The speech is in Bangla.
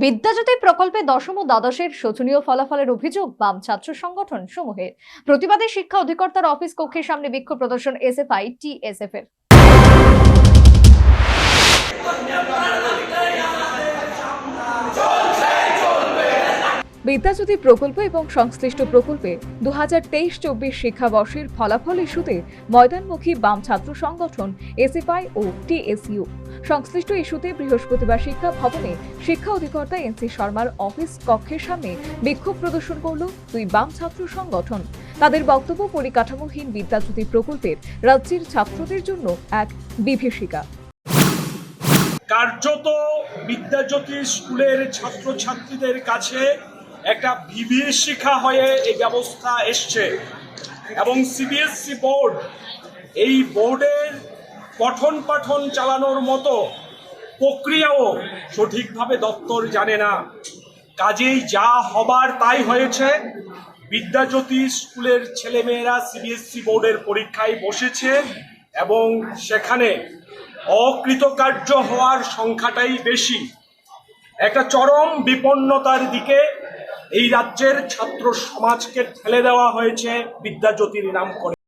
বিদ্যাজ্যোতি প্রকল্পে দশম ও দ্বাদশের শোচনীয় ফলাফলের অভিযোগ বাম ছাত্র সংগঠন সমূহের। প্রতিবাদে শিক্ষা অধিকর্তার অফিস কক্ষের সামনে বিক্ষোভ প্রদর্শন এসএফআই, টিএসএফ এর। বিদ্যাজ্যোতি প্রকল্প এবং সংশ্লিষ্ট প্রকল্পে দু হাজার তেইশ চব্বিশ শিক্ষাবর্ষের ফলাফল ইস্যুতে ময়দানমুখী বাম ছাত্র সংগঠন, এসএফআই ও টিএসইউ। সংশ্লিষ্ট ইস্যুতে বৃহস্পতিবার শিক্ষা ভবনে শিক্ষা অধিকর্তা এনসি শর্মার অফিস কক্ষের সামনে বিক্ষোভ প্রদর্শন করল দুই বাম ছাত্র সংগঠন। তাদের বক্তব্য পরিকাঠামোহীন বিদ্যাজ্যোতি প্রকল্পের রাজ্যের ছাত্রদের জন্য এক বিভীষিকা। কার্যত বিদ্যাজ্যোতি স্কুলের ছাত্রছাত্রীদের কাছে একটা বিভীষিকা হয়ে এই ব্যবস্থা এসছে। এবং সিবিএসসি বোর্ড এই বোর্ডের পঠন পাঠন চালানোর মতো প্রক্রিয়াও সঠিকভাবে দপ্তর জানে না। কাজেই যা হবার তাই হয়েছে। বিদ্যাজ্যোতি স্কুলের ছেলেমেয়েরা সিবিএসসি বোর্ডের পরীক্ষায় বসেছে এবং সেখানে অকৃতকার্য হওয়ার সংখ্যাটাই বেশি। একটা চরম বিপন্নতার দিকে এই রাজ্যের ছাত্র সমাজকে ঠেলে দেওয়া হয়েছে বিদ্যাজ্যোতির নাম করে।